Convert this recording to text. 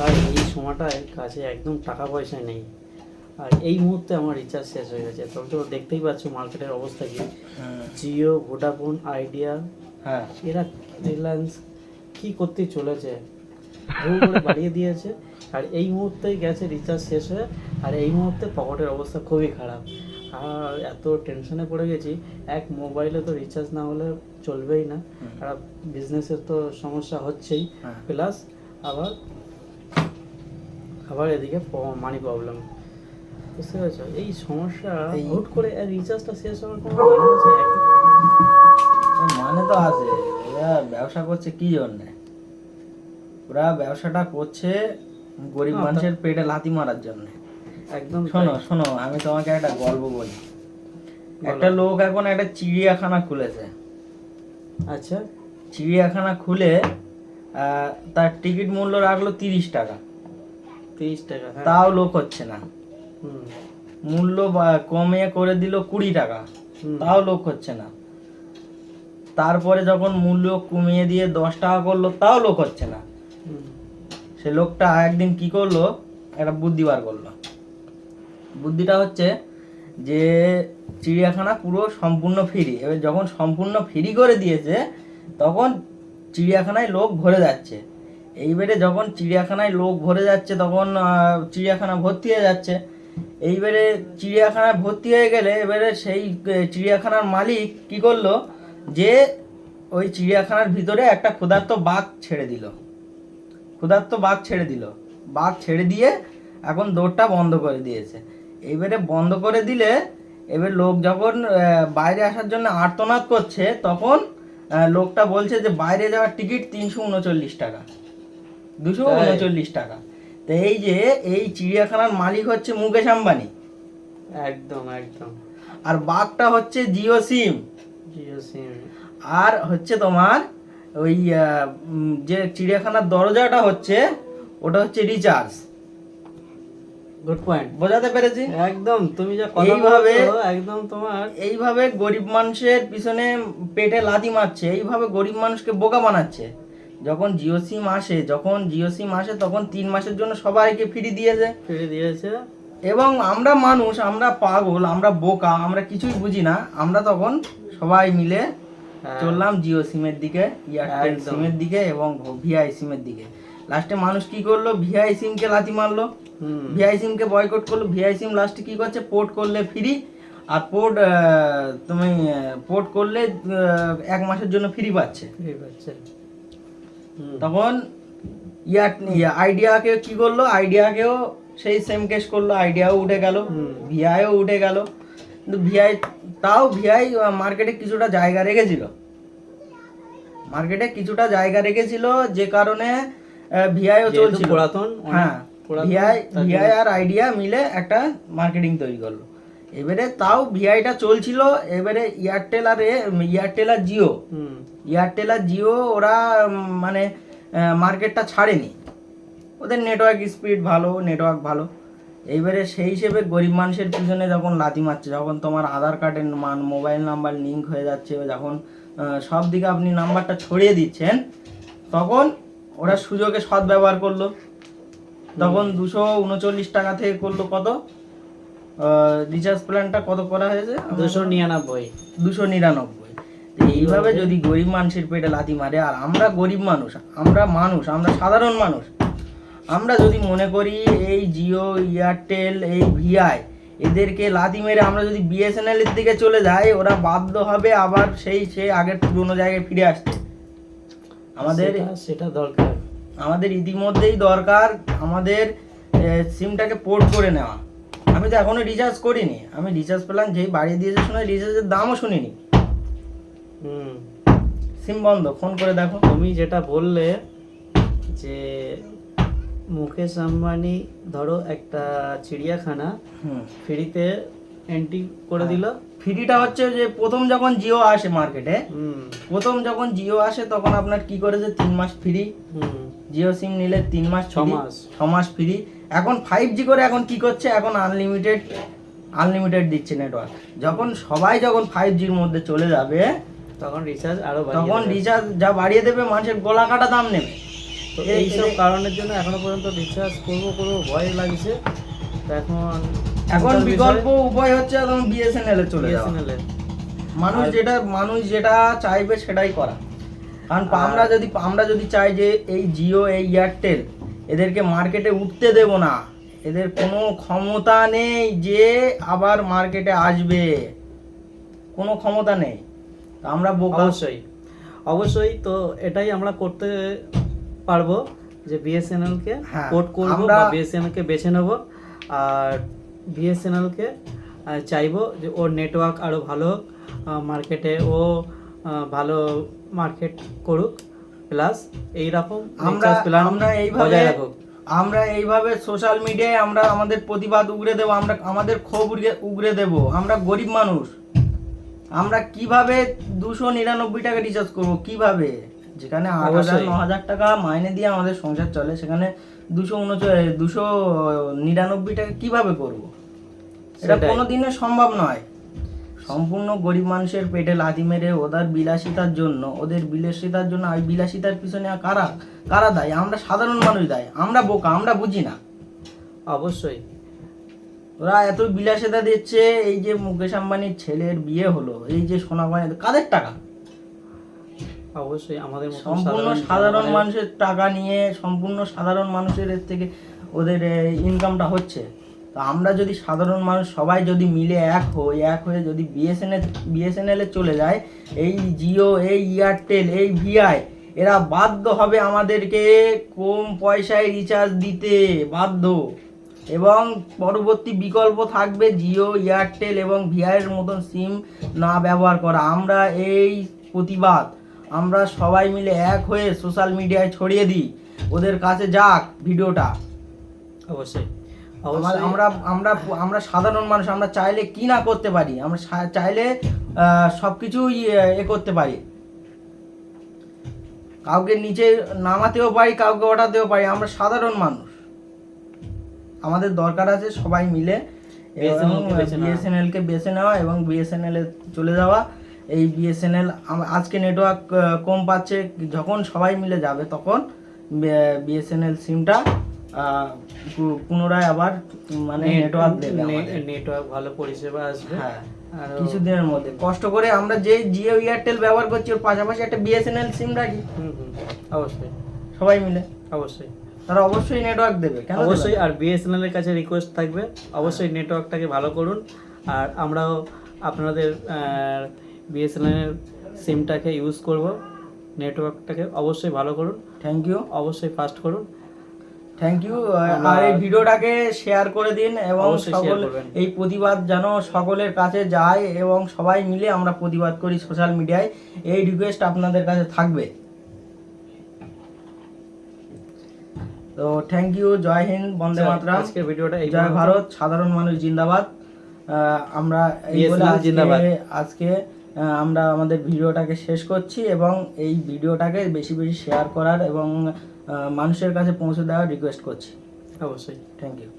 ভাই এই সময়টায় কাছে একদম টাকা পয়সা নেই। আর এই মুহূর্তে আমার রিচার্জ শেষ হয়ে গেছে। তবে তো দেখতেই পাচ্ছ মার্কেটের অবস্থা কি? জিও ভোডাফোন আইডিয়া হ্যাঁ। এরা রিলায়েন্স কি করতে চলেছে? বাড়িয়ে দিয়েছে। আর এই মুহূর্তেই গেছে রিচার্জ শেষ হয়ে। আর এই মুহূর্তে পকেটের অবস্থা খুবই খারাপ। আর এত টেনশনে পড়ে গেছি। এক মোবাইলে তো রিচার্জ না হলে চলবেই না। আর বিজনেসের তো সমস্যা হচ্ছেই। হ্যাঁ। প্লাস আবার আবার এদিকে মানি প্রবলেম বুঝতে পেরেছ? এই সমস্যা হুট করে রিচার্জটা শেষ হওয়ার কোনো মানে আছে মানে তো আছে ওরা ব্যবসা করছে কি জন্যে? ওরা ব্যবসাটা করছে গরিব হ্যাঁ, মানুষের পেটে লাথি মারার জন্য। একদম শোনো শোনো আমি তোমাকে একটা গল্প বলি। একটা লোক এখন একটা চিড়িয়াখানা খুলেছে। আচ্ছা। চিড়িয়াখানা খুলে তার টিকিট মূল্য রাখল তিরিশ টাকা। তিরিশ টাকা হ্যাঁ। তাও লোক হচ্ছে না। মূল্য কমে করে দিল কুড়ি টাকা তাও লোক হচ্ছে না। তারপরে যখন মূল্য কমিয়ে দিয়ে দশ টাকা করল তাও লোক হচ্ছে না। সে লোকটা একদিন কি করল? একটা বুদ্ধি বার করল। বুদ্ধিটা হচ্ছে যে চিড়িয়াখানা পুরো সম্পূর্ণ ফ্রি এবার যখন সম্পূর্ণ ফ্রি করে দিয়েছে তখন চিড়িয়াখানায় লোক ভরে যাচ্ছে। এইবারে যখন চিড়িয়াখানায় লোক ভরে যাচ্ছে, তখন চিড়িয়াখানা ভর্তি হয়ে যাচ্ছে। এইবারে চিড়িয়াখানায় ভর্তি হয়ে গেলে এবারে সেই চিড়িয়াখানার মালিক কি করল? যে ওই চিড়িয়াখানার ভিতরে একটা ক্ষুধার্ত বাঘ ছেড়ে দিল। ক্ষুধার্ত বাঘ ছেড়ে দিল। বাঘ ছেড়ে দিয়ে এখন দৌড়টা বন্ধ করে দিয়েছে। এবারে বন্ধ করে দিলে এবার লোক যখন বাইরে আসার জন্য আর্তনাদ করছে, তখন লোকটা বলছে যে বাইরে যাওয়ার টিকিট তিনশো উনচল্লিশ টাকা। দুশো উনচল্লিশ টাকা। তো এই যে এই চিড়িয়াখানার মালিক হচ্ছে মুকেশ আম্বানি। একদম একদম। আর বাঘটা হচ্ছে জিও সিম। জিও সিম। আর হচ্ছে তোমার ওই যে চিড়িয়াখানার দরজাটা হচ্ছে ওটা হচ্ছে রিচার্জ। গুড পয়েন্ট বোঝাতে পেরেছি? একদম তুমি যা কথা এইভাবে- একদম তোমার। এইভাবে গরিব মানুষের পিছনে পেটে লাথি মারছে এইভাবে গরিব মানুষকে বোকা বানাচ্ছে। যখন জিও সিম আসে যখন জিও সিম আসে তখন তিন মাসের জন্য সবাইকে ফ্রি দিয়েছে। ফিরে দিয়েছে। এবং আমরা মানুষ আমরা পাগল আমরা বোকা আমরা কিছুই বুঝি না। আমরা তখন সবাই মিলে হ্যাঁ। চললাম জিও সিমের দিকে এয়ারটেল। সিমের দিকে এবং ভিআই সিমের দিকে। লাস্টে মানুষ কি করল? ভিআই সিমকে লাথি মারলো। ভিআই সিমকে বয়কট করল। ভিআই সিম লাস্টে কি করছে? পোর্ট করলে ফ্রি আর পোর্ট তুমি পোর্ট করলে এক মাসের জন্য ফ্রি পাচ্ছে। ফ্রি পাচ্ছে। তখন ইয়ার আইডিয়াকে কি করল? আইডিয়াকেও সেই সেম কেস করল। আইডিয়াও উঠে গেল। ভিআইও উঠে গেল। কিন্তু ভিআই তাও ভিআই মার্কেটে কিছুটা জায়গা রেখেছিল। মার্কেটে কিছুটা জায়গা রেখেছিল যে কারণে ভিআইও চলছিল। পুরাতন হ্যাঁ ভিআই ভিআই আর আইডিয়া মিলে একটা মার্কেটিং তৈরি করল। এবারে তাও ভিআইটা চলছিল। এবারে এয়ারটেল আর এয়ারটেল আর জিও এয়ারটেল আর জিও ওরা মানে মার্কেটটা ছাড়েনি। ওদের নেটওয়ার্ক স্পিড ভালো নেটওয়ার্ক ভালো। এইবারে সেই হিসেবে গরিব মানুষের পিছনে যখন লাথি মারছে যখন তোমার আধার কার্ডের মান মোবাইল নাম্বার লিঙ্ক হয়ে যাচ্ছে যখন সব দিকে আপনি নাম্বারটা ছড়িয়ে দিচ্ছেন তখন ওরা সুযোগে সদ্ব্যবহার করল। তখন দুশো উনচল্লিশ টাকা থেকে করল কত? রিচার্জ প্ল্যানটা কত করা হয়েছে? দুশো নিরানব্বই। দুশো নিরানব্বই। এইভাবে যদি গরিব মানুষের পেটে লাথি মারে আর আমরা গরিব মানুষ আমরা মানুষ আমরা সাধারণ মানুষ আমরা যদি মনে করি এই জিও এয়ারটেল এই ভিআই এদেরকে লাথি মেরে আমরা যদি বিএসএনএল এর দিকে চলে যাই ওরা বাধ্য হবে আবার সেই সে আগের পুরোনো জায়গায় ফিরে আসতে। আমাদের সেটা- দরকার। আমাদের ইতিমধ্যেই দরকার আমাদের সিমটাকে পোর্ট করে নেওয়া। আমি তো এখনও রিচার্জ করিনি। আমি রিচার্জ প্ল্যান যেই বাড়িয়ে দিয়েছে শুনে রিচার্জের দামও শুনিনি। হুম। সিম বন্ধ ফোন করে দেখো তুমি যেটা বললে যে মুকেশ আম্বানি ধরো একটা চিড়িয়াখানা ফ্রিতে এন্ট্রি করে দিল। ফ্রিটা হচ্ছে যে প্রথম যখন জিও আসে মার্কেটে প্রথম যখন জিও আসে তখন আপনার কি করেছে তিন মাস ফ্রি হুম। জিও সিম নিলে তিন মাস ছ মাস। ছ মাস ফ্রি এখন ফাইভ জি করে এখন কি করছে এখন আনলিমিটেড আনলিমিটেড দিচ্ছে নেটওয়ার্ক যখন সবাই যখন ফাইভ জির মধ্যে চলে যাবে তখন রিচার্জ আরও তখন রিচার্জ যা বাড়িয়ে দেবে মানুষের গলা কাটা দাম নেবে। তো এইসব কারণের জন্য এখনও পর্যন্ত রিচার্জ করব করব ভয় লাগছে। তো এখন এখন বিকল্প উপায় হচ্ছে একদম বিএসএনএল এ চলে বিএসএনএল এর মানুষ যেটা মানুষ যেটা চাইবে সেটাই করা। কারণ আমরা যদি আমরা যদি চাই যে এই জিও এই এয়ারটেল এদেরকে মার্কেটে উঠতে দেব না এদের কোনো ক্ষমতা নেই যে আবার মার্কেটে আসবে। কোনো ক্ষমতা নেই। আমরা বোকা। অবশ্যই। অবশ্যই তো এটাই আমরা করতে পারব যে বিএসএনএল কে হ্যাঁ, কোড করব আমরা- বা বিএসএনএল কে বেছে নেব। আর বিএসএনএল কে চাইব যে ওর নেটওয়ার্ক আরও ভালো হোক মার্কেটে ও ভালো মার্কেট করুক। প্লাস এইরকম আমরা প্ল্যান আমরা এইভাবে আমরা এইভাবে সোশ্যাল মিডিয়ায় আমরা আমাদের প্রতিবাদ উগরে দেব আমরা আমাদের ক্ষোভ উগরে উগরে দেব। আমরা গরিব মানুষ। আমরা কীভাবে দুশো নিরানব্বই টাকা রিচার্জ করব? কীভাবে? যেখানে আট হাজার ন হাজার টাকা মাইনে দিয়ে আমাদের সংসার চলে সেখানে দুশো উনচ দুশো নিরানব্বই টাকা কীভাবে করব? এটা। কোনো দিনে সম্ভব নয়। সম্পূর্ণ গরিব মানুষের পেটে লাথি মেরে ওদের বিলাসিতার জন্য ওদের বিলাসিতার জন্য ওই বিলাসিতার পিছনে কারা কারা দায়? আমরা সাধারণ মানুষ দায়। আমরা বোকা আমরা বুঝি না। অবশ্যই। ওরা এত বিলাসিতা দিচ্ছে এই যে মুকেশ আম্বানির ছেলের বিয়ে হলো এই যে সোনা গয়না কাদের টাকা? অবশ্যই আমাদের সম্পূর্ণ সাধারণ মানুষের টাকা নিয়ে সম্পূর্ণ সাধারণ মানুষের এর থেকে ওদের ইনকামটা হচ্ছে। তো আমরা যদি সাধারণ মানুষ সবাই যদি মিলে এক হই এক হয়ে যদি বিএসএনএল বিএসএনএল চলে যায় এই জিও এই এয়ারটেল এই ভিআই এরা বাধ্য হবে আমাদেরকে কম পয়সায় রিচার্জ দিতে বাধ্য। এবং পরবর্তী বিকল্প থাকবে জিও এয়ারটেল এবং ভিআইয়ের মতন সিম না ব্যবহার করা। আমরা এই প্রতিবাদ আমরা সবাই মিলে এক হয়ে সোশ্যাল মিডিয়ায় ছড়িয়ে দিই। ওদের কাছে যাক ভিডিওটা। অবশ্যই। আমার- আমরা আমরা সাধারণ মানুষ আমরা চাইলে কি না করতে পারি? আমরা চাইলে সব কিছুই এ করতে পারি। কাউকে নিচে নামাতেও পারি কাউকে ওঠাতেও পারি। আমরা সাধারণ মানুষ। আমাদের দরকার আছে সবাই মিলে। বিএসএনএল কে বেছে নেওয়া। এবং বিএসএনএল এ চলে যাওয়া। এই বিএসএনএল আজকে নেটওয়ার্ক কম পাচ্ছে যখন সবাই মিলে যাবে তখন বিএসএনএল সিমটা পুনরায় আবার মানে নেটওয়ার্ক দেবে নেটওয়ার্ক ভালো পরিষেবা আসবে। হ্যাঁ। আর কিছুদিনের মধ্যে। কষ্ট করে আমরা যে জিও এয়ারটেল ব্যবহার করছি ওর পাশাপাশি একটা বিএসএনএল সিম রাখি অবশ্যই। সবাই মিলে। অবশ্যই। তারা অবশ্যই নেটওয়ার্ক দেবে কেন অবশ্যই? আর বিএসএনএল এর কাছে রিকোয়েস্ট থাকবে অবশ্যই নেটওয়ার্কটাকে ভালো করুন আর আমরাও আপনাদের বিএসএনএল এর সিমটাকে ইউজ করব নেটওয়ার্কটাকে অবশ্যই ভালো করুন থ্যাংক ইউ অবশ্যই ফাস্ট করুন। থ্যাংক ইউ আর এই ভিডিওটাকে শেয়ার করে দিন এবং সকল এই প্রতিবাদ যেন সকলের কাছে যায় এবং সবাই মিলে আমরা প্রতিবাদ করি সোশ্যাল মিডিয়ায় এই রিকোয়েস্ট আপনাদের কাছে থাকবে। তো থ্যাংক ইউ জয় হিন্দ বন্দে মাতরা আজকের ভিডিওটা এই জয় ভারত সাধারণ মানুষ জিন্দাবাদ। আমরা এই বলে। আজকে আমরা আমাদের ভিডিওটাকে শেষ করছি এবং এই ভিডিওটাকে বেশি বেশি শেয়ার করার এবং মানুষের কাছে পৌঁছে দেওয়ার রিকোয়েস্ট করছি। অবশ্যই। Thank you